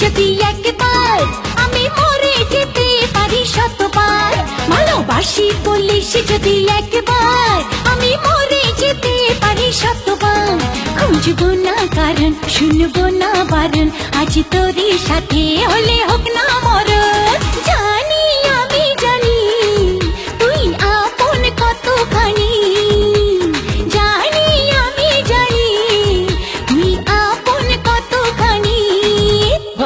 যদি একবার, আমি মরে যেতে পারি শতবার। ভালোবাসি বলিস যদি একবার, আমি মরে যেতে পারি শতবার। খুঁজবো না কারণ, শুনব না বারণ, আজ তোরই সাথে হলে হোক না মরণ।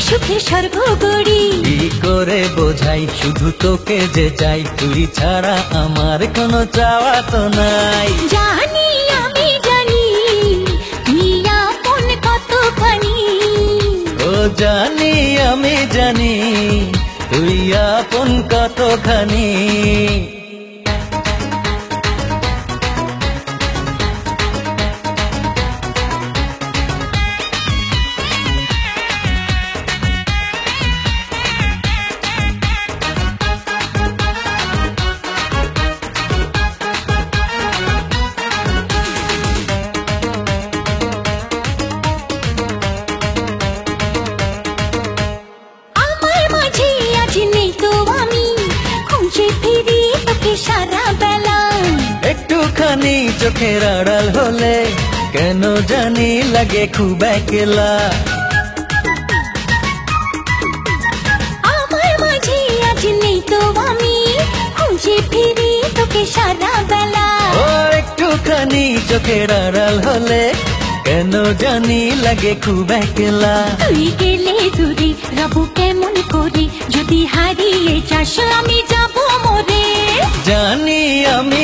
সুখে স্বর্গ গড়ি কি করে বোঝাই? শুধু তোকে যে চাই তুই ছাড়া আমার কোনো চাওয়া তো নাই। জানি আমি জানি তুই আপন কতখানি। ও জানি আমি জানি তুই আপন কতখানি। একটুখানি চোখের আড়াল হলে কেন জানি লাগে খুব একলা। আমার মাঝে আজ নেই তো আমি খুঁজে ফিরি তোকে সারা বেলা। ও একটুখানি চোখের আড়াল হলে কেন জানি লাগে খুব একলা। তুই গেলে দূরে রব কেমন করে যদি হারিয়ে যাস আমি যাব মরে। জানি আমি জানি